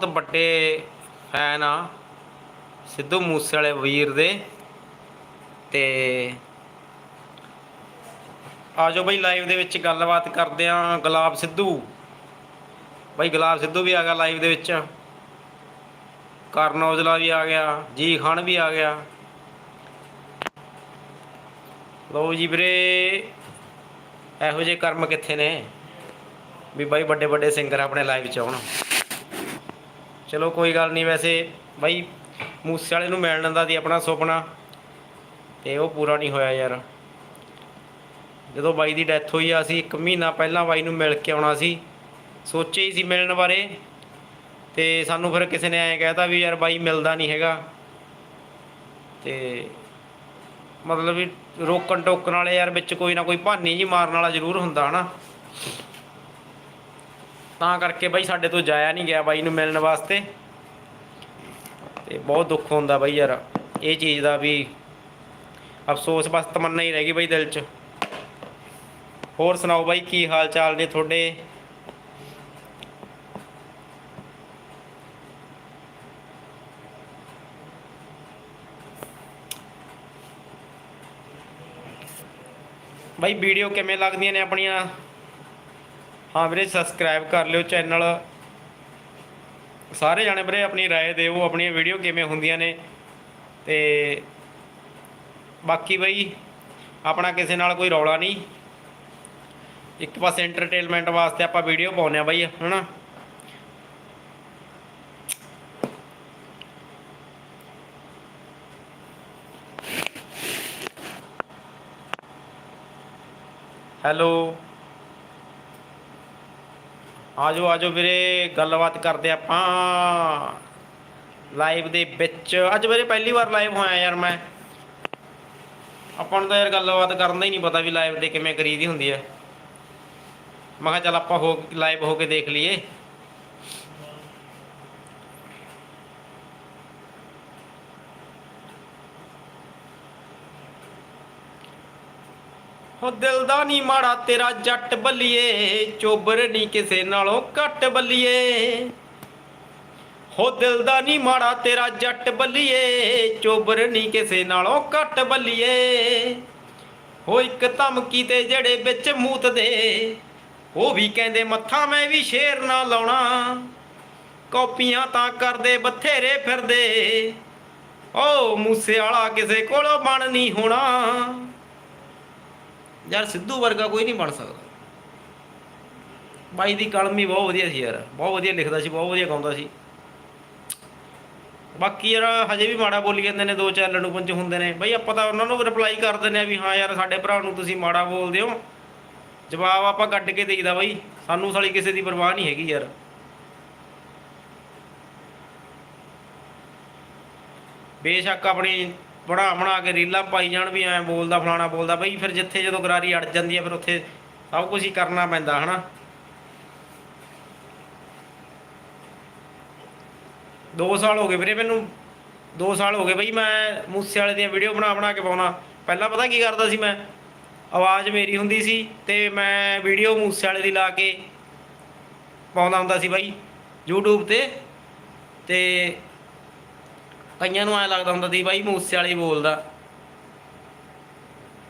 ਬਹੁਤ ਵੱਡੇ ਫੈਨ ਆ ਸਿੱਧੂ ਮੂਸੇ ਵਾਲੇ ਵੀਰ ਦੇ। ਤੇ ਆਜੋ ਬਈ ਲਾਈਵ ਦੇ ਵਿੱਚ ਗੱਲਬਾਤ ਕਰਦੇ ਆ ਗੁਲਾਬ ਸਿੱਧੂ। ਬਈ ਗੁਲਾਬ ਸਿੱਧੂ ਵੀ ਆ ਗਿਆ ਲਾਈਵ ਦੇ ਵਿੱਚ। ਕਰਨ ਔਜਲਾ ਵੀ ਆ ਗਿਆ, ਜੀ ਖਾਨ ਵੀ ਆ ਗਿਆ। ਲਓ ਜੀ ਵੀਰੇ, ਇਹੋ ਜਿਹੇ ਕਰਮ ਕਿੱਥੇ ਨੇ? ਵੀ ਬਾਈ ਵੱਡੇ ਵੱਡੇ ਸਿੰਗਰ ਆਪਣੇ ਲਾਈਵ 'ਚ ਆਉਣ। ਚਲੋ ਕੋਈ ਗੱਲ ਨਹੀਂ ਵੈਸੇ ਬਾਈ ਮੂਸੇ ਵਾਲੇ ਨੂੰ ਮਿਲਣ ਦਾ ਸੀ ਆਪਣਾ ਸੁਪਨਾ ਤੇ ਉਹ ਪੂਰਾ ਨਹੀਂ ਹੋਇਆ ਯਾਰ। ਜਦੋਂ ਬਾਈ ਦੀ ਡੈਥ ਹੋਈ ਆ, ਅਸੀਂ 1 ਮਹੀਨਾ ਪਹਿਲਾਂ ਬਾਈ ਨੂੰ ਮਿਲ ਕੇ ਆਉਣਾ ਸੀ। ਸੋਚਿਆ ਹੀ ਸੀ ਮਿਲਣ ਬਾਰੇ ਤੇ ਸਾਨੂੰ ਫਿਰ ਕਿਸੇ ਨੇ ਐਂ ਕਹਿਤਾ ਵੀ ਯਾਰ ਬਾਈ ਮਿਲਦਾ ਨਹੀਂ ਹੈਗਾ। ਤੇ ਮਤਲਬ ਵੀ ਰੋਕਣ ਟੋਕਣ ਵਾਲੇ ਯਾਰ ਵਿੱਚ ਕੋਈ ਨਾ ਕੋਈ ਭਾਨੀ ਜੀ ਮਾਰਨ ਵਾਲਾ ਜ਼ਰੂਰ ਹੁੰਦਾ ਹਨਾ। ਤਾਂ ਕਰਕੇ ਬਾਈ ਸਾਡੇ ਤੋਂ ਜਾਇਆ ਨਹੀਂ ਗਿਆ ਬਾਈ ਨੂੰ ਮਿਲਣ ਵਾਸਤੇ। ਤੇ ਬਹੁਤ ਦੁੱਖ ਹੁੰਦਾ ਬਾਈ ਯਾਰ, ਇਹ ਚੀਜ਼ ਦਾ ਵੀ ਅਫਸੋਸ ਬਸ ਤਮੰਨਾ ਹੀ ਰਹਿ ਗਈ ਬਾਈ ਦਿਲ 'ਚ। ਹੋਰ ਸੁਣਾਓ ਬਾਈ, ਕੀ ਹਾਲ ਚਾਲ ਨੇ ਤੁਹਾਡੇ? ਬਾਈ ਵੀਡੀਓ ਕਿਵੇਂ ਲੱਗਦੀਆਂ ਨੇ ਆਪਣੀਆਂ? ਹਾਂ ਵੀਰੇ ਸਬਸਕ੍ਰਾਈਬ ਕਰ ਲਿਓ ਚੈਨਲ ਸਾਰੇ ਜਾਣੇ ਵੀਰੇ ਆਪਣੀ رائے ਦਿਓ ਆਪਣੀਆਂ ਵੀਡੀਓ ਕਿਵੇਂ ਹੁੰਦੀਆਂ ਨੇ ਤੇ ਬਾਕੀ ਬਈ ਆਪਣਾ ਕਿਸੇ ਨਾਲ ਕੋਈ ਰੌਲਾ ਨਹੀਂ ਇੱਕ ਪਾਸੇ ਐਂਟਰਟੇਨਮੈਂਟ ਵਾਸਤੇ ਆਪਾਂ ਵੀਡੀਓ ਪਾਉਂਦੇ ਆ ਬਾਈ ਹਨਾ ਹੈਲੋ ਆਜੋ ਆਜੋ ਵੀਰੇ, ਗੱਲਬਾਤ ਕਰਦੇ ਆਪਾਂ। ਲਾਈਵ ਦੇ ਵਿੱਚ। ਅੱਜ ਵੀਰੇ ਪਹਿਲੀ ਵਾਰ ਲਾਈਵ ਹੋਇਆ ਯਾਰ ਮੈਂ। ਆਪਾਂ ਨੂੰ ਤਾਂ ਯਾਰ ਗੱਲਬਾਤ ਕਰਨ ਦਾ ਹੀ ਨਹੀਂ ਪਤਾ ਵੀ ਲਾਈਵ ਤੇ ਕਿਵੇਂ ਕਰੀਦੀ ਹੁੰਦੀ ਹੈ ਮੈਂ ਕਿਹਾ ਚੱਲ ਆਪਾਂ ਹੋ ਲਾਈਵ ਹੋ ਕੇ ਦੇਖ ਲਈਏ। ਹੋ ਦਿਲ ਦਾ ਨਹੀਂ ਮਾੜਾ, ਤੇਰਾ ਜੱਟ ਬੱਲੀਏ, ਚੋਬਰ ਨਹੀਂ ਕਿਸੇ ਨਾਲੋਂ ਘੱਟ ਬੱਲੀਏ। ਹੋ ਦਿਲ ਦਾ ਨਹੀਂ ਮਾੜਾ, ਤੇਰਾ ਜੱਟ ਬੱਲੀਏ, ਚੋਬਰ ਨਹੀਂ ਕਿਸੇ ਨਾਲੋਂ ਘੱਟ ਬੱਲੀਏ। ਹੋ ਇੱਕ ਧਮਕੀ ਤੇ ਜਿਹੜੇ ਵਿੱਚ ਮੂਤ ਦੇ, ਉਹ ਵੀ ਕਹਿੰਦੇ ਮੱਥਾ ਮੈਂ ਵੀ ਸ਼ੇਰ ਨਾ ਲਾਉਣਾ। ਕਾਪੀਆਂ ਤਾਂ ਕਰਦੇ ਬਥੇਰੇ ਫਿਰਦੇ ਓ ਮੂਸੇ ਵਾਲਾ ਕਿਸੇ ਕੋਲੋਂ ਬਣ ਨਹੀਂ ਹੋਣਾ। ਯਾਰ ਸਿੱਧੂ ਵਰਗਾ ਕੋਈ ਨਹੀਂ ਬਣ ਸਕਦਾ। ਬਾਈ ਦੀ ਕਲਮ ਬਹੁਤ ਵਧੀਆ ਸੀ ਯਾਰ, ਬਹੁਤ ਵਧੀਆ ਲਿਖਦਾ ਸੀ, ਬਹੁਤ ਵਧੀਆ ਗਾਉਂਦਾ ਸੀ। ਬਾਕੀ ਯਾਰ ਹਜੇ ਵੀ ਮਾੜਾ ਬੋਲੀ ਜਾਂਦੇ ਨੇ, ਦੋ ਚਾਰ ਲੰਡੂ ਪੰਜ ਹੁੰਦੇ ਨੇ। ਬਈ ਆਪਾਂ ਤਾਂ ਉਹਨਾਂ ਨੂੰ ਰਿਪਲਾਈ ਕਰ ਦਿੰਦੇ ਆ ਵੀ ਹਾਂ ਯਾਰ ਸਾਡੇ ਭਰਾ ਨੂੰ ਤੁਸੀਂ ਮਾੜਾ ਬੋਲਦੇ ਹੋ। ਜਵਾਬ ਆਪਾਂ ਕੱਢ ਕੇ ਦੇਈਦਾ ਬਾਈ, ਸਾਨੂੰ ਸਾਲੀ ਕਿਸੇ ਦੀ ਪਰਵਾਹ ਨਹੀਂ ਹੈਗੀ ਯਾਰ। ਬੇਸ਼ੱਕ ਆਪਣੀ ਬਣਾ ਬਣਾ ਕੇ ਰੀਲਾਂ ਪਾਈ ਜਾਣ ਵੀ ਐਂ ਬੋਲਦਾ ਫਲਾਣਾ ਬੋਲਦਾ, ਬਈ ਫਿਰ ਜਿੱਥੇ ਜਦੋਂ ਗਰਾਰੀ ਅੜ ਜਾਂਦੀ ਹੈ ਫਿਰ ਉੱਥੇ ਸਭ ਕੁਝ ਹੀ ਕਰਨਾ ਪੈਂਦਾ, ਹਨਾ? ਦੋ ਸਾਲ ਹੋ ਗਏ ਵੀਰੇ ਮੈਨੂੰ, ਦੋ ਸਾਲ ਹੋ ਗਏ ਬਈ ਮੈਂ ਮੂਸੇ ਵਾਲੇ ਦੀਆਂ ਵੀਡੀਓ ਬਣਾ ਬਣਾ ਕੇ ਪਾਉਣਾ। ਪਹਿਲਾਂ ਪਤਾ ਕੀ ਕਰਦਾ ਸੀ ਮੈਂ? ਆਵਾਜ਼ ਮੇਰੀ ਹੁੰਦੀ ਸੀ ਤੇ ਮੈਂ ਵੀਡੀਓ ਮੂਸੇ ਵਾਲੇ ਦੀ ਲਾ ਕੇ ਪਾਉਂਦਾ ਹੁੰਦਾ ਸੀ ਬਾਈ YouTube ਤੇ। ਤੇ ਕਈਆਂ ਨੂੰ ਐ ਲੱਗਦਾ ਹੁੰਦਾ ਸੀ ਬਾਈ ਮੂਸੇ ਵਾਲੇ ਬੋਲਦਾ।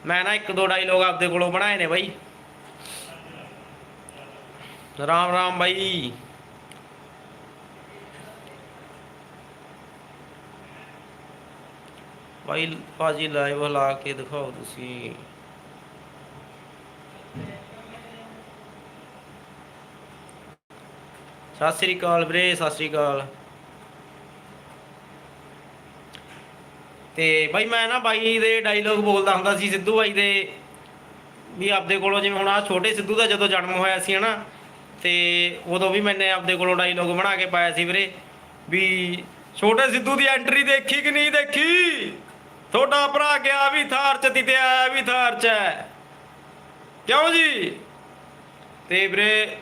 ਮੈਂ ਨਾ ਇੱਕ ਦੋ ਡਾਇਲੋਗ ਆਪਦੇ ਕੋਲੋਂ ਬਣਾਏ ਨੇ ਬਾਈ। ਰਾਮ ਰਾਮ ਬਾਈ। ਬਾਈ ਭਾਜੀ ਲਾਈਵ ਲਾ ਕੇ ਦਿਖਾਓ ਤੁਸੀਂ। ਸਤਿ ਸ੍ਰੀ ਅਕਾਲ ਵੀਰੇ, ਸਤਿ ਸ੍ਰੀ ਅਕਾਲ। ਤੇ ਬਾਈ ਮੈਂ ਨਾ ਬਾਈ ਦੇ ਡਾਇਲੋਗ ਬੋਲਦਾ ਹੁੰਦਾ ਸੀ ਸਿੱਧੂ ਬਾਈ ਦੇ, ਵੀ ਆਪਦੇ ਕੋਲੋਂ ਜਿਵੇਂ ਹੁਣ ਆ ਛੋਟੇ ਸਿੱਧੂ ਦਾ ਜਦੋਂ ਜਨਮ ਹੋਇਆ ਸੀ ਹਨਾ, ਤੇ ਉਦੋਂ ਵੀ ਮੈਨੇ ਆਪਦੇ ਕੋਲੋਂ ਡਾਇਲੋਗ ਬਣਾ ਕੇ ਪਾਇਆ ਸੀ ਵੀਰੇ, ਵੀ ਛੋਟੇ ਸਿੱਧੂ ਦੀ ਐਂਟਰੀ ਦੇਖੀ ਕਿ ਨਹੀਂ ਦੇਖੀ? ਤੁਹਾਡਾ ਭਰਾ ਗਿਆ ਵੀ ਥਾਰ ਚ ਤੇ ਆਇਆ ਵੀ ਥਾਰ ਚ ਹੈ। ਕਿਉਂ ਜੀ? ਤੇ ਵੀਰੇ,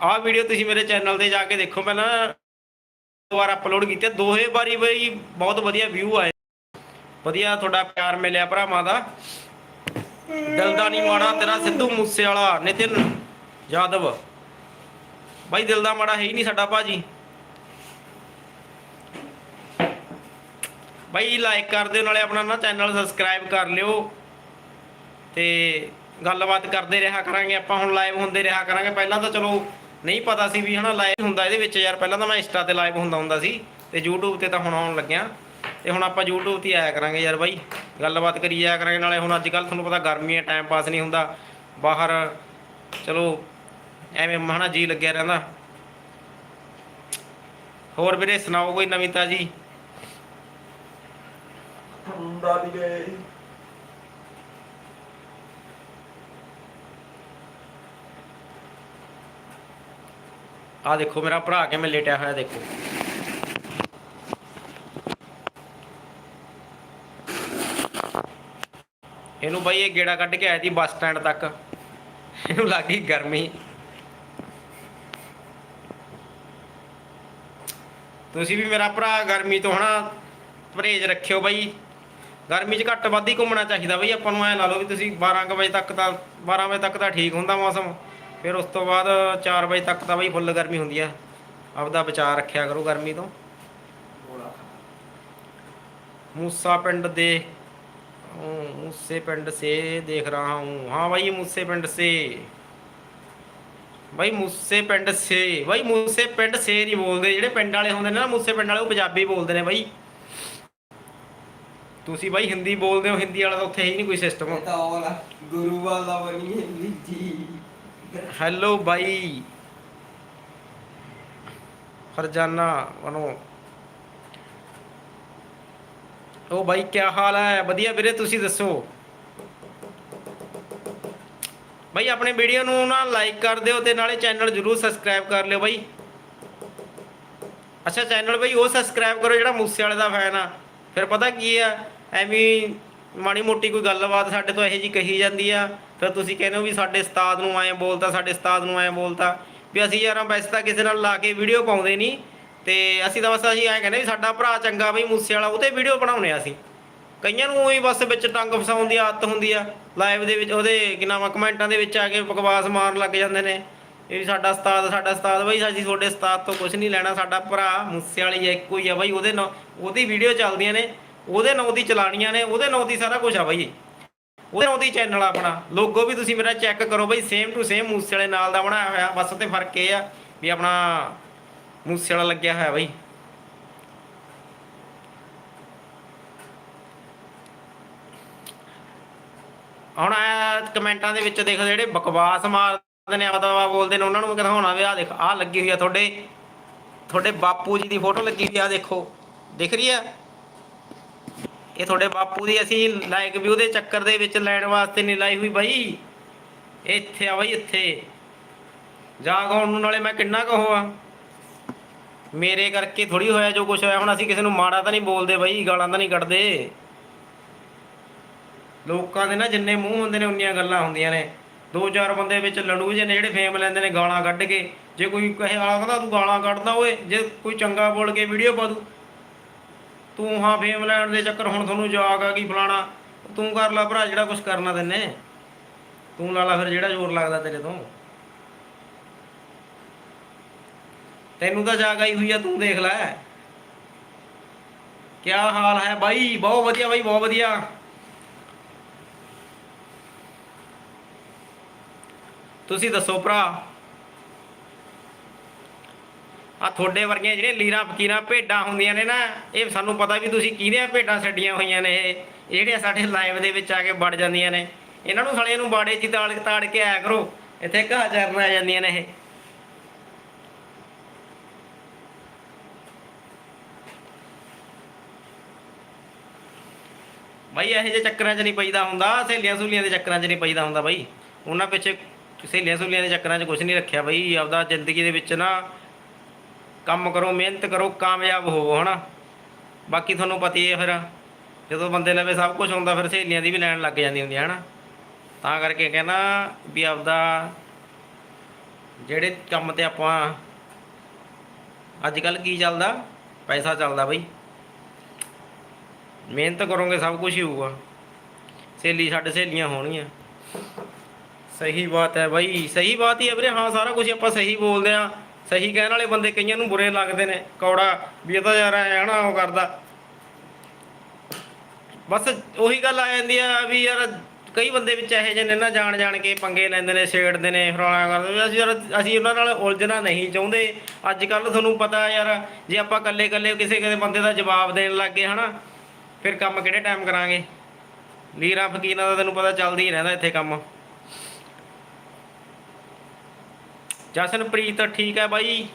ਆਹ ਵੀਡੀਓ ਤੁਸੀਂ ਮੇਰੇ ਚੈਨਲ ਤੇ ਜਾ ਕੇ ਦੇਖੋ ਪਹਿਲਾਂ ਨਾ ਅਪਲੋਡ ਕੀਤੀ ਦੋਹੇ ਵਾਰੀ ਬਈ ਬਹੁਤ ਵਧੀਆ ਵਿਊ ਆਏ। ਵਧੀਆ ਤੁਹਾਡਾ ਪਿਆਰ ਮਿਲਿਆ ਭਰਾਵਾਂ ਦਾ। ਦਿਲ ਨਹੀਂ ਮਾੜਾ, ਤੇਰਾ ਸਿੱਧੂ ਮੂਸੇ ਵਾਲਾ ਨਿਤਿਨ ਯਾਦਵ। ਬਾਈ, ਦਿਲ ਮਾੜਾ ਹੈ ਹੀ ਨਹੀਂ ਸਾਡਾ ਭਾਜੀ। ਬਾਈ ਲਾਈਕ ਕਰ ਦਿਓ, ਨਾਲੇ ਆਪਣਾ ਨਾ ਚੈਨਲ ਸਬਸਕ੍ਰਾਈਬ ਕਰ ਲਿਓ। ਤੇ ਗੱਲਬਾਤ ਕਰਦੇ ਰਿਹਾ ਕਰਾਂਗੇ, ਆਪਾਂ ਹੁਣ ਲਾਈਵ ਹੁੰਦੇ ਰਿਹਾ ਕਰਾਂਗੇ। ਪਹਿਲਾਂ ਤਾਂ ਚਲੋ ਨਹੀਂ ਪਤਾ ਸੀ ਵੀ ਹਨਾ ਲਾਈਵ ਹੁੰਦਾ ਇਹਦੇ ਵਿੱਚ ਯਾਰ, ਪਹਿਲਾਂ ਤਾਂ ਮੈਂ ਇੰਸਟਾ ਤੇ ਲਾਈਵ ਹੁੰਦਾ ਹੁੰਦਾ ਸੀ, ਤੇ YouTube ਤੇ ਤਾਂ ਹੁਣ ਆਉਣ ਲੱਗਿਆ। ਤੇ ਹੁਣ ਆਪਾਂ YouTube ਤੇ ਆਇਆ ਕਰਾਂਗੇ ਯਾਰ ਬਾਈ ਗੱਲਬਾਤ ਕਰੀ ਜਾਇਆ ਕਰਾਂਗੇ। ਨਾਲੇ ਹੁਣ ਅੱਜ ਕੱਲ ਤੁਹਾਨੂੰ ਪਤਾ ਗਰਮੀ ਹੈ ਟਾਈਮ ਪਾਸ ਨਹੀਂ ਹੁੰਦਾ। ਬਾਹਰ ਚਲੋ ਐਵੇਂ ਮਹਣਾ ਜੀ ਲੱਗਿਆ ਰਹਿੰਦਾ। ਹੋਰ ਵੀਰੇ ਸੁਣਾਓ ਕੋਈ ਨਵੀਂ ਤਾਜੀ? ਹੁੰਦਾ ਦੀ ਗਏ ਆ ਦੇਖੋ ਮੇਰਾ ਭਰਾ ਕਿਵੇਂ ਲੇਟਿਆ ਹੋਇਆ ਦੇਖੋ। ਇਹਨੂੰ ਬਾਈ ਇਹ ਗੇੜਾ ਕੱਢ ਕੇ ਆਇਆ ਸੀ ਬੱਸ ਸਟੈਂਡ ਤੱਕ। ਇਹਨੂੰ ਲੱਗ ਗਰਮੀ। ਤੁਸੀਂ ਵੀ ਮੇਰਾ ਭਰਾ ਗਰਮੀ ਤੋਂ ਹਨਾ ਪਰਹੇਜ਼ ਰੱਖਿਓ ਬਾਈ। ਗਰਮੀ 'ਚ ਘੱਟ ਵੱਧ ਹੀ ਘੁੰਮਣਾ ਚਾਹੀਦਾ ਬਈ ਆਪਾਂ ਨੂੰ ਐ ਲਾ ਲਓ ਵੀ ਤੁਸੀਂ 12 ਕੁ ਵਜੇ ਤੱਕ ਤਾਂ 12 ਵਜੇ ਤੱਕ ਤਾਂ ਠੀਕ ਹੁੰਦਾ ਮੌਸਮ। ਫਿਰ ਉਸ ਤੋਂ ਬਾਅਦ 4 ਵਜੇ ਤੱਕ ਤਾਂ ਬਈ ਫੁੱਲ ਗਰਮੀ ਹੁੰਦੀ ਆ। ਆਪਦਾ ਬਚਾਅ ਰੱਖਿਆ ਕਰੋ ਗਰਮੀ ਤੋਂ। ਮੂਸਾ ਪਿੰਡ ਦੇ ਮੂਸੇ ਪਿੰਡ ਸੇ ਦੇਖ ਰਹਾ ਹੂੰ। ਹਾਂ ਭਾਈ ਮੂਸੇ ਪਿੰਡ ਸੇ। ਭਾਈ ਮੂਸੇ ਪਿੰਡ ਸੇ। ਭਾਈ ਮੂਸੇ ਪਿੰਡ ਸੇ ਨਹੀਂ ਬੋਲਦੇ। ਜਿਹੜੇ ਪਿੰਡ ਵਾਲੇ ਹੁੰਦੇ ਨੇ ਨਾ ਮੂਸੇ ਪਿੰਡ ਵਾਲੇ ਉਹ ਪੰਜਾਬੀ ਬੋਲਦੇ ਨੇ ਭਾਈ ਤੁਸੀਂ ਭਾਈ ਹਿੰਦੀ ਬੋਲਦੇ ਹੋ ਹਿੰਦੀ ਵਾਲਾ ਤਾਂ ਉੱਥੇ ਹੀ ਨਹੀਂ ਕੋਈ ਸਿਸਟਮ ਤਾਂ ਵਾਲਾ ਗੁਰੂ ਵਾਲਾ ਬਣੀ ਹੈ ਜੀ। ਹੈਲੋ ਭਾਈ ਫਰਜ਼ਾਨਾ ਵਨੋ ਉਹ ਬਾਈ ਕੀ ਹਾਲ ਹੈ? ਵਧੀਆ ਵੀਰੇ, ਤੁਸੀਂ ਦੱਸੋ? ਬਾਈ, ਆਪਣੇ ਵੀਡੀਓ ਨੂੰ ਨਾ ਲਾਈਕ ਕਰ ਦਿਓ ਤੇ ਨਾਲੇ ਚੈਨਲ ਜਰੂਰ ਸਬਸਕ੍ਰਾਈਬ ਕਰ ਲਿਓ ਬਾਈ। ਅੱਛਾ ਚੈਨਲ ਬਾਈ, ਉਹ ਸਬਸਕ੍ਰਾਈਬ ਕਰੋ ਜਿਹੜਾ ਮੂਸੇ ਵਾਲੇ ਦਾ ਫੈਨ ਆ। ਫਿਰ ਪਤਾ ਕੀ ਆ? ਐਵੇਂ ਮਾੜੀ ਮੋਟੀ ਕੋਈ ਗੱਲਬਾਤ ਸਾਡੇ ਤੋਂ ਇਹੋ ਜੀ ਕਹੀ ਜਾਂਦੀ ਆ। ਫਿਰ ਤੁਸੀਂ ਕਹਿੰਦੇ ਹੋ ਵੀ ਸਾਡੇ ਉਸਤਾਦ ਨੂੰ ਐਂ ਬੋਲਤਾ, ਸਾਡੇ ਉਸਤਾਦ ਨੂੰ ਐਂ ਬੋਲਤਾ। ਵੀ ਅਸੀਂ ਯਾਰਾਂ, ਵੈਸੇ ਤਾਂ ਕਿਸੇ ਨਾਲ ਲਾ ਕੇ ਵੀਡੀਓ ਪਾਉਂਦੇ ਨਹੀਂ। ਤੇ ਅਸੀਂ ਤਾਂ ਬਸ ਅਸੀਂ ਐਂ ਕਹਿੰਦੇ ਵੀ ਸਾਡਾ ਭਰਾ ਚੰਗਾ ਬਈ ਮੂਸੇ ਵਾਲਾ ਉਹ ਵੀਡੀਓ ਬਣਾਉਣੇ ਆ ਅਸੀਂ। ਕਈਆਂ ਨੂੰ ਹੀ ਬਸ ਵਿੱਚ ਟੰਗ ਫਸਾਉਣ ਦੀ ਆਦਤ ਹੁੰਦੀ ਆ ਲਾਈਵ ਦੇ ਵਿੱਚ ਉਹਦੇ ਕਿ ਨਾਮ ਕਮੈਂਟਾਂ ਦੇ ਵਿੱਚ ਆ ਕੇ ਬਕਵਾਸ ਮਾਰਨ ਲੱਗ ਜਾਂਦੇ ਨੇ। ਇਹ ਵੀ ਸਾਡਾ ਉਸਤਾਦ ਸਾਡਾ ਉਸਤਾਦ ਬਈ ਅਸੀਂ ਤੁਹਾਡੇ ਉਸਤਾਦ ਤੋਂ ਕੁਝ ਨਹੀਂ ਲੈਣਾ ਸਾਡਾ ਭਰਾ ਮੂਸੇ ਵਾਲੀ ਆ, ਇੱਕੋ ਹੀ ਆ ਬਈ ਉਹਦੇ ਨਾਂ ਉਹਦੀ ਵੀਡੀਓ ਚੱਲਦੀਆਂ ਨੇ ਉਹਦੇ ਨਾਂ ਦੀ ਚਲਾਣੀਆਂ ਨੇ ਉਹਦੇ ਨਾਂ ਦੀ ਸਾਰਾ ਕੁਝ ਆ ਬਈ। ਉਹਦੇ ਨਾਂ ਦੀ ਚੈਨਲ ਆਪਣਾ। ਲੋਗੋ ਵੀ ਤੁਸੀਂ ਮੇਰਾ ਚੈੱਕ ਕਰੋ ਬਈ ਸੇਮ ਟੂ ਸੇਮ ਮੂਸੇ ਵਾਲੇ ਨਾਲ ਦਾ ਬਣਾਇਆ ਹੋਇਆ ਬਸ ਤੇ ਫ਼ਰਕ ਇਹ ਆ ਵੀ ਆਪਣਾ ਮੂਸੇ ਵਾਲਾ ਲੱਗਿਆ ਹੋਇਆ ਬਈ। ਹੁਣ ਕਮੈਂਟਾਂ ਦੇ ਵਿੱਚ ਦੇਖੋ ਜਿਹੜੇ ਬਕਵਾਸ ਮਾਰਦੇ ਨੇ ਆਦਵਾ ਬੋਲਦੇ ਨੇ, ਉਹਨਾਂ ਨੂੰ ਦਿਖਾਉਣਾ ਵੀ ਆ ਦੇਖ ਆ ਲੱਗੀ ਹੋਈ ਆ ਤੁਹਾਡੇ ਤੁਹਾਡੇ ਬਾਪੂ ਜੀ ਦੀ ਫੋਟੋ ਲੱਗੀ ਹੋਈ ਆ ਦੇਖੋ, ਦਿਖ ਰਹੀ ਆ? ਇਹ ਤੁਹਾਡੇ ਬਾਪੂ ਦੀ ਅਸੀਂ ਲਾਈਕ ਵੀ ਉਹਦੇ ਚੱਕਰ ਦੇ ਵਿੱਚ ਲੈਣ ਵਾਸਤੇ ਨਹੀਂ ਲਾਈ ਹੋਈ ਬਾਈ। ਇੱਥੇ ਆ ਬਾਈ ਇੱਥੇ। ਜਾਗ ਆਉਣ ਨਾਲੇ ਮੈਂ ਕਿੰਨਾ ਕੁ ਆ। ਮੇਰੇ ਕਰਕੇ ਥੋੜੀ ਹੋਇਆ ਜੋ ਕੁਝ ਹੋਇਆ। ਹੁਣ ਅਸੀਂ ਕਿਸੇ ਨੂੰ ਮਾੜਾ ਤਾਂ ਨਹੀਂ ਬੋਲਦੇ ਬਾਈ, ਗਾਲਾਂ ਤਾਂ ਨਹੀਂ ਕੱਢਦੇ। ਲੋਕਾਂ ਦੇ ਨਾ ਜਿੰਨੇ ਮੂੰਹ ਹੁੰਦੇ ਨੇ, ਉਨੀਆਂ ਗੱਲਾਂ ਹੁੰਦੀਆਂ ਨੇ। ਦੋ ਚਾਰ ਬੰਦੇ ਵਿੱਚ ਲੜੂ ਜੇ ਨੇ ਜਿਹੜੇ ਫੇਮ ਲੈਂਦੇ ਨੇ ਗਾਲਾਂ ਕੱਢ ਕੇ। ਜੇ ਕੋਈ ਕਹੇ ਵਾਲਾ ਕਹਿੰਦਾ ਤੂੰ ਗਾਲਾਂ ਕੱਢਦਾ ਓਏ, ਜੇ ਕੋਈ ਚੰਗਾ ਬੋਲ ਕੇ ਵੀਡੀਓ ਪਾ ਦੂ। ਤੂੰ ਹਾਂ ਫੇਮ ਲੈਣ ਦੇ ਚੱਕਰ, ਹੁਣ ਤੁਹਾਨੂੰ ਜਾਗ ਆ ਗਈ ਫਲਾਣਾ। ਤੂੰ ਕਰ ਲੈ ਭਰਾ, ਜਿਹੜਾ ਕੁਝ ਕਰਨਾ ਤੈਨੇ। ਤੂੰ ਲਾ ਲਾ ਫਿਰ ਜਿਹੜਾ ਜ਼ੋਰ ਲੱਗਦਾ ਤੇਰੇ ਤੋਂ। ਤੈਨੂੰ ਤਾਂ ਜਾਗ ਆਈ ਹੋਈ ਆ, ਤੂੰ ਦੇਖ ਲੈ। ਕੀ ਹਾਲ ਹੈ ਬਾਈ? ਬਹੁਤ ਵਧੀਆ ਬਾਈ, ਬਹੁਤ ਵਧੀਆ। ਤੁਸੀਂ ਦੱਸੋ ਭਰਾ। ਆ ਤੁਹਾਡੇ ਵਰਗੀਆਂ ਜਿਹੜੇ ਲੀਰਾਂ, ਫਕੀਰਾਂ ਭੇਡਾਂ ਹੁੰਦੀਆਂ ਨੇ ਨਾ, ਇਹ ਸਾਨੂੰ ਪਤਾ ਵੀ ਤੁਸੀਂ ਕਿਹਦੀਆਂ ਭੇਡਾਂ ਛੱਡੀਆਂ ਹੋਈਆਂ ਨੇ ਇਹ। ਇਹ ਜਿਹੜੀਆਂ ਸਾਡੇ ਲਾਈਵ ਦੇ ਵਿੱਚ ਆ ਕੇ ਵੜ ਜਾਂਦੀਆਂ ਨੇ। ਇਹਨਾਂ ਨੂੰ ਸਾਲਿਆਂ ਨੂੰ ਬਾੜੇ 'ਚ ਤਾੜ ਤਾੜ ਕੇ ਆਇਆ ਕਰੋ। ਇੱਥੇ ਘਾਹ ਚਰਨ ਆ ਜਾਂਦੀਆਂ ਨੇ ਇਹ। ਬਾਈ, ਇਹੋ ਜਿਹੇ ਚੱਕਰਾਂ 'ਚ ਨਹੀਂ ਪਈਦਾ ਹੁੰਦਾ। ਸਹੇਲੀਆਂ ਸੁਹਲੀਆਂ ਦੇ ਚੱਕਰਾਂ 'ਚ ਨਹੀਂ ਪਈਦਾ ਹੁੰਦਾ ਬਾਈ। ਉਹਨਾਂ ਪਿੱਛੇ ਸਹੇਲੀਆਂ ਸੁਹਲੀਆਂ ਦੇ ਚੱਕਰਾਂ 'ਚ ਕੁਝ ਨਹੀਂ ਰੱਖਿਆ ਬਾਈ। ਆਪਦਾ ਜ਼ਿੰਦਗੀ ਦੇ ਵਿੱਚ ਨਾ ਕੰਮ ਕਰੋ, ਮਿਹਨਤ ਕਰੋ, ਕਾਮਯਾਬ ਹੋਵੋ, ਹਨਾ। ਬਾਕੀ ਤੁਹਾਨੂੰ ਪਤਾ ਹੀ ਹੈ ਫਿਰ, ਜਦੋਂ ਬੰਦੇ ਲਵੇ ਸਭ ਕੁਝ ਹੁੰਦਾ, ਫਿਰ ਸਹੇਲੀਆਂ ਦੀ ਵੀ ਲੈਣ ਲੱਗ ਜਾਂਦੀ ਹੁੰਦੀ ਹੈ ਹਨਾ। ਤਾਂ ਕਰਕੇ ਕਹਿੰਦਾ ਵੀ ਆਪਦਾ ਜਿਹੜੇ ਕੰਮ ਤੇ ਆਪਾਂ ਅੱਜ ਕੱਲ ਕੀ ਚੱਲਦਾ? ਪੈਸਾ ਚੱਲਦਾ ਬਈ। ਮਿਹਨਤ ਕਰੋਗੇ, ਸਭ ਕੁਝ ਹੀ ਹੋਊਗਾ। ਸਹੇਲੀ ਛੱਡ ਸਹੇਲੀਆਂ ਹੋਣਗੀਆਂ। ਸਹੀ ਬਾਤ ਹੈ ਬਾਈ, ਸਹੀ ਬਾਤ ਹੀ ਹੈ ਵੀਰੇ, ਹਾਂ, ਸਾਰਾ ਕੁਝ ਆਪਾਂ ਸਹੀ ਬੋਲਦੇ ਆ ਸਹੀ ਕਹਿਣ ਵਾਲੇ ਬੰਦੇ ਕਈਆਂ ਨੂੰ ਬੁਰੇ ਲੱਗਦੇ ਨੇ, ਕੌੜਾ ਵੀ ਇਹ ਤਾਂ ਯਾਰ ਐ ਹਨਾ ਉਹ ਕਰਦਾ। ਬਸ ਉਹੀ ਗੱਲ ਆ ਜਾਂਦੀ ਆ ਵੀ ਯਾਰ ਕਈ ਬੰਦੇ ਵਿੱਚ ਇਹੋ ਜਿਹੇ ਨੇ ਨਾ ਜਾਣ ਜਾਣ ਕੇ ਪੰਗੇ ਲੈਂਦੇ ਨੇ, ਛੇੜਦੇ ਨੇ ਫਰਾਣਾ ਕਰਦੇ ਅਸੀਂ ਯਾਰ, ਅਸੀਂ ਉਹਨਾਂ ਨਾਲ ਉਲਝਣਾ ਨਹੀਂ ਚਾਹੁੰਦੇ। ਅੱਜ ਕੱਲ ਤੁਹਾਨੂੰ ਪਤਾ ਯਾਰ, ਜੇ ਆਪਾਂ ਇਕੱਲੇ ਇਕੱਲੇ ਕਿਸੇ ਕਿਸੇ ਬੰਦੇ ਦਾ ਜਵਾਬ ਦੇਣ ਲੱਗ ਗਏ, ਹਨਾ। ਫਿਰ ਕੰਮ ਕਿਹੜੇ ਟਾਈਮ ਕਰਾਂਗੇ? ਲੀਰਾ ਫਕੀਰਾਂ ਦਾ ਤੈਨੂੰ ਪਤਾ ਚੱਲਦੀ ਹੀ ਰਹਿੰਦਾ ਇੱਥੇ ਕੰਮ। ਜਸਨਪ੍ਰੀਤ, ਠੀਕ ਹੈ ਬਾਈ?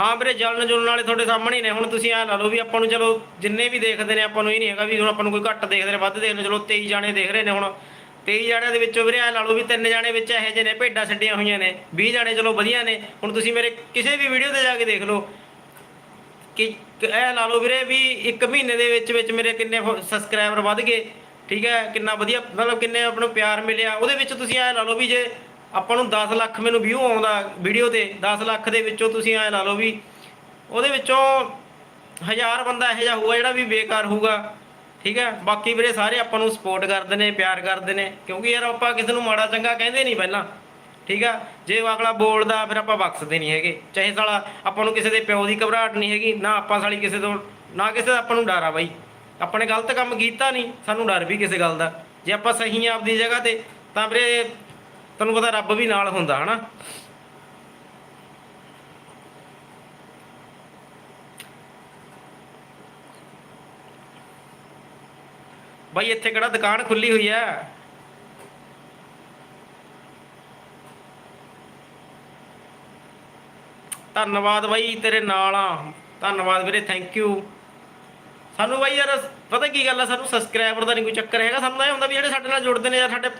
ਹਾਂ ਵੀਰੇ ਜਲਨ ਜੁਲਣ ਵਾਲੇ ਤੁਹਾਡੇ ਸਾਹਮਣੇ ਹੀ ਨੇ। ਹੁਣ ਤੁਸੀਂ ਐ ਲਾ ਲਓ ਵੀ ਆਪਾਂ ਨੂੰ ਚਲੋ ਜਿੰਨੇ ਵੀ ਦੇਖਦੇ ਨੇ ਆਪਾਂ ਨੂੰ ਇਹ ਨਹੀਂ ਹੈਗਾ ਵੀ ਹੁਣ ਆਪਾਂ ਨੂੰ ਕੋਈ ਘੱਟ ਦੇਖਦੇ ਨੇ, ਵੱਧ ਦੇਖਦੇ ਨੇ। ਚਲੋ 23 ਜਾਣੇ ਦੇਖ ਰਹੇ ਨੇ ਹੁਣ। 23 ਜਾਣਿਆਂ ਦੇ ਵਿੱਚੋਂ ਵੀਰੇ ਐ ਲਾ ਲਓ ਵੀ ਤਿੰਨ ਜਾਣੇ ਵਿੱਚ ਇਹੋ ਜਿਹੇ ਨੇ, ਭੇਡਾਂ ਛੱਡੀਆਂ ਹੋਈਆਂ ਨੇ। 20 ਜਾਣੇ ਚਲੋ ਵਧੀਆ ਨੇ। ਹੁਣ ਤੁਸੀਂ ਮੇਰੇ ਕਿਸੇ ਵੀ ਵੀਡੀਓ ਤੇ ਜਾ ਕੇ ਦੇਖ ਲਓ ਕਿ ਇਹ ਲਾ ਲਓ ਵੀਰੇ ਵੀ ਇੱਕ ਮਹੀਨੇ ਦੇ ਵਿੱਚ ਵਿੱਚ ਮੇਰੇ ਕਿੰਨੇ ਸਬਸਕ੍ਰਾਈਬਰ ਵੱਧ ਗਏ। ਠੀਕ ਹੈ, ਕਿੰਨਾ ਵਧੀਆ ਮਤਲਬ ਕਿੰਨੇ ਆਪਾਂ ਨੂੰ ਪਿਆਰ ਮਿਲਿਆ। ਉਹਦੇ ਵਿੱਚ ਤੁਸੀਂ ਐ ਲਾ ਲਓ ਵੀ ਜੇ ਆਪਾਂ ਨੂੰ 10 ਲੱਖ ਮੈਨੂੰ ਵਿਊ ਆਉਂਦਾ ਵੀਡੀਓ ਤੇ 10 ਲੱਖ ਦੇ ਵਿੱਚੋਂ ਤੁਸੀਂ ਐ ਲਾ ਲਓ ਵੀ ਉਹਦੇ ਵਿੱਚੋਂ ਹਜ਼ਾਰ ਬੰਦਾ ਇਹੋ ਜਿਹਾ ਹੋਊਗਾ ਜਿਹੜਾ ਵੀ ਬੇਕਾਰ ਹੋਊਗਾ, ਠੀਕ ਹੈ? ਬਾਕੀ ਵੀਰੇ ਸਾਰੇ ਆਪਾਂ ਨੂੰ ਸਪੋਰਟ ਕਰਦੇ ਨੇ, ਪਿਆਰ ਕਰਦੇ ਨੇ, ਕਿਉਂਕਿ ਯਾਰ ਆਪਾਂ ਕਿਸੇ ਨੂੰ ਮਾੜਾ ਚੰਗਾ ਕਹਿੰਦੇ ਨਹੀਂ ਪਹਿਲਾਂ, ਠੀਕ ਆ ਜੇ ਉਹ ਅਗਲਾ ਬੋਲਦਾ ਫਿਰ ਆਪਾਂ ਬਖਸ਼ਦੇ ਨਹੀਂ ਹੈਗੇ, ਚਾਹੇ ਸਾਲਾ ਆਪਾਂ ਨੂੰ ਕਿਸੇ ਦੇ ਪਿਓ ਦੀ ਘਬਰਾਹਟ ਨਹੀਂ ਹੈਗੀ, ਨਾ ਆਪਾਂ ਸਾਲੀ ਕਿਸੇ ਤੋਂ, ਨਾ ਕਿਸੇ ਦਾ ਆਪਾਂ ਨੂੰ ਡਰ ਆ ਬਾਈ। ਆਪਾਂ ਨੇ ਗਲਤ ਕੰਮ ਕੀਤਾ ਨਹੀਂ, ਸਾਨੂੰ ਡਰ ਵੀ ਕਿਸੇ ਗੱਲ ਦਾ। ਜੇ ਆਪਾਂ ਸਹੀ ਆ ਆਪਦੀ ਜਗ੍ਹਾ ਤੇ, ਤਾਂ ਵੀਰੇ ਤੁਹਾਨੂੰ ਪਤਾ ਰੱਬ ਵੀ ਨਾਲ ਹੁੰਦਾ, ਹਨਾ? ਬਾਈ, ਇੱਥੇ ਕਿਹੜਾ ਦੁਕਾਨ ਖੁੱਲੀ ਹੋਈ ਆ ਧੰਨਵਾਦ ਬਾਈ, ਤੇਰੇ ਨਾਲ ਆ। ਧੰਨਵਾਦ ਵੀਰੇ ਥੈਂਕ ਯੂ ਸਾਨੂੰ ਬਾਈ ਯਾਰ, ਪਤਾ ਕੀ ਗੱਲ ਆ? ਸਾਨੂੰ ਸਬਸਕ੍ਰਾਈਬਰ ਦਾ ਨਹੀਂ ਕੋਈ ਚੱਕਰ ਹੈਗਾ। ਸਾਨੂੰ ਇਹ ਹੁੰਦਾ ਵੀ ਜਿਹੜੇ ਸਾਡੇ ਨਾਲ ਜੁੜਦੇ ਨੇ ਯਾਰ ਸਾਡੇ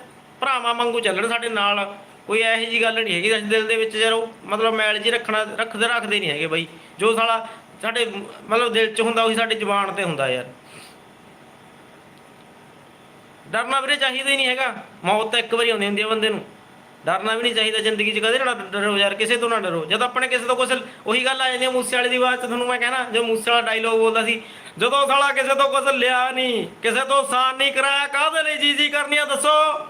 ਭਰਾਵਾਂ ਵਾਂਗੂ ਚੱਲਣ ਸਾਡੇ ਨਾਲ। ਕੋਈ ਇਹੋ ਜੀ ਗੱਲ ਨਹੀਂ ਹੈਗੀ ਅਸੀਂ ਦਿਲ ਦੇ ਵਿੱਚ ਯਾਰ ਉਹ ਮਤਲਬ ਮੈਲ ਜੀ ਰੱਖਣਾ, ਰੱਖਦੇ ਰੱਖਦੇ ਨਹੀਂ ਹੈਗੇ ਬਾਈ। ਜੋ ਸਾਲਾ ਸਾਡੇ ਮਤਲਬ ਦਿਲ 'ਚ ਹੁੰਦਾ ਉਹੀ ਸਾਡੀ ਜ਼ੁਬਾਨ ਤੇ ਹੁੰਦਾ ਯਾਰ। ਡਰਨਾ ਵੀਰੇ ਚਾਹੀਦਾ ਹੀ ਨਹੀਂ ਹੈਗਾ। ਮੌਤ ਤਾਂ ਇੱਕ ਵਾਰੀ ਆਉਂਦੀ ਹੁੰਦੀ ਹੈ ਬੰਦੇ ਨੂੰ। ਡਰਨਾ ਵੀ ਨਹੀਂ ਚਾਹੀਦਾ ਜ਼ਿੰਦਗੀ 'ਚ ਕਦੇ ਨਾ ਡਰੋ ਯਾਰ, ਕਿਸੇ ਤੋਂ ਨਾ ਡਰੋ। ਜਦ ਆਪਣੇ ਕਿਸੇ ਤੋਂ ਕੁਛ ਉਹੀ ਗੱਲ ਆ ਜਾਂਦੀ ਹੈ ਮੂਸੇ ਵਾਲੇ ਦੀ ਆਵਾਜ਼ 'ਚ ਤੁਹਾਨੂੰ ਮੈਂ ਕਹਿਣਾ, ਜੋ ਮੂਸੇ ਵਾਲਾ ਡਾਇਲੋਗ ਬੋਲਦਾ ਸੀ, ਜਦੋਂ ਸਾਲਾ ਕਿਸੇ ਤੋਂ ਕੁਛ ਲਿਆ ਨਹੀਂ, ਕਿਸੇ ਤੋਂ ਸਾਨ ਨਹੀਂ ਕਰਾਇਆ, ਕਾਹਦੇ ਲਈ ਜੀ ਜੀ ਕਰਨੀ ਆ ਦੱਸੋ।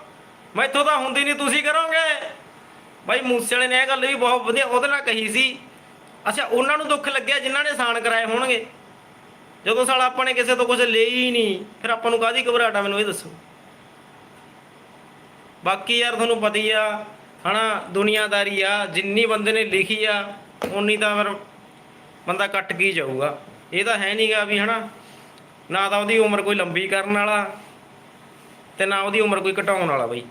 ਮੈਥੋਂ ਤਾਂ ਹੁੰਦੀ ਨਹੀਂ ਤੁਸੀਂ ਕਰੋਗੇ। ਬਾਈ, ਮੂਸੇ ਵਾਲੇ ਨੇ ਇਹ ਗੱਲ ਵੀ ਬਹੁਤ ਵਧੀਆ ਉਹਦੇ ਨਾਲ ਕਹੀ ਸੀ। ਅੱਛਾ, ਉਹਨਾਂ ਨੂੰ ਦੁੱਖ ਲੱਗਿਆ ਜਿਨ੍ਹਾਂ ਨੇ ਸਾਨ ਕਰਾਏ ਹੋਣਗੇ। ਜਦੋਂ ਸਾਲਾ ਆਪਾਂ ਨੇ ਕਿਸੇ ਤੋਂ ਕੁਝ ਲਈ ਹੀ ਨਹੀਂ ਫਿਰ ਆਪਾਂ ਨੂੰ ਕਾਹਦੀ ਘਬਰਾਹਟ ਆ, ਮੈਨੂੰ ਇਹ ਦੱਸੋ। ਬਾਕੀ ਯਾਰ, ਤੁਹਾਨੂੰ ਪਤਾ ਹੀ ਆ, ਹਨਾ, ਦੁਨੀਆਦਾਰੀ ਆ, ਜਿੰਨੀ ਬੰਦੇ ਨੇ ਲਿਖੀ ਆ ਉਨੀ ਤਾਂ ਫਿਰ ਬੰਦਾ ਕੱਟ ਕੇ ਜਾਊਗਾ। ਇਹ ਤਾਂ ਹੈ ਨਹੀਂਗਾ ਵੀ, ਹਨਾ, ਨਾ ਤਾਂ ਉਹਦੀ ਉਮਰ ਕੋਈ ਲੰਬੀ ਕਰਨ ਵਾਲਾ ਤੇ ਨਾ ਉਹਦੀ ਉਮਰ ਕੋਈ ਘਟਾਉਣ ਵਾਲਾ ਬਈ।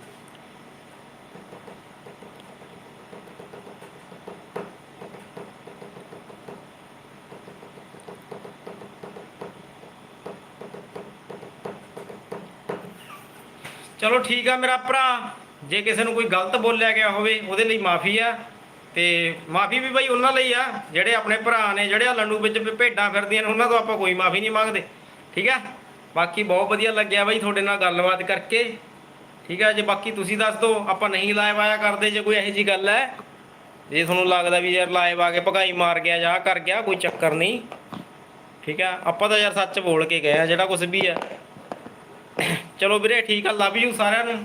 ਚਲੋ ਠੀਕ ਆ ਮੇਰਾ ਭਰਾ, ਜੇ ਕਿਸੇ ਨੂੰ ਕੋਈ ਗਲਤ ਬੋਲਿਆ ਗਿਆ ਹੋਵੇ, ਉਹਦੇ ਲਈ ਮਾਫੀ ਆ। ਤੇ ਮਾਫੀ ਵੀ ਬਈ ਉਹਨਾਂ ਲਈ ਆ, ਜਿਹੜੇ ਆਪਣੇ ਭਰਾ ਨੇ, ਜਿਹੜੇ ਆ ਲੰਡੂ ਵਿੱਚ ਭੇਡਾਂ ਫਿਰਦੀਆਂ ਨੇ, ਉਹਨਾਂ ਤੋਂ ਆਪਾਂ ਕੋਈ ਮਾਫੀ ਨਹੀਂ ਮੰਗਦੇ। ਠੀਕ ਆ? ਬਾਕੀ ਬਹੁਤ ਵਧੀਆ ਲੱਗਿਆ ਬਈ ਤੁਹਾਡੇ ਨਾਲ ਗੱਲਬਾਤ ਕਰਕੇ। ਠੀਕ ਹੈ, ਜੇ ਬਾਕੀ ਤੁਸੀਂ ਦੱਸ ਦਿਓ, ਆਪਾਂ ਨਹੀਂ ਲਾਈਵ ਆਇਆ ਕਰਦੇ, ਜੇ ਕੋਈ ਇਹੋ ਜੀ ਗੱਲ ਹੈ, ਜੇ ਤੁਹਾਨੂੰ ਲੱਗਦਾ ਵੀ ਯਾਰ ਲਾਈਵ ਆ ਕੇ ਭਗਾਈ ਮਾਰ ਗਿਆ ਜਾਂ ਕਰ ਗਿਆ, ਕੋਈ ਚੱਕਰ ਨਹੀਂ। ਠੀਕ ਹੈ, ਆਪਾਂ ਤਾਂ ਯਾਰ ਸੱਚ ਬੋਲ ਕੇ ਗਏ ਆ, ਜਿਹੜਾ ਕੁਝ ਵੀ ਹੈ। ਚਲੋ ਵੀਰੇ, ਠੀਕ ਆ ਲਵ ਯੂ ਸਾਰਿਆਂ ਨੂੰ।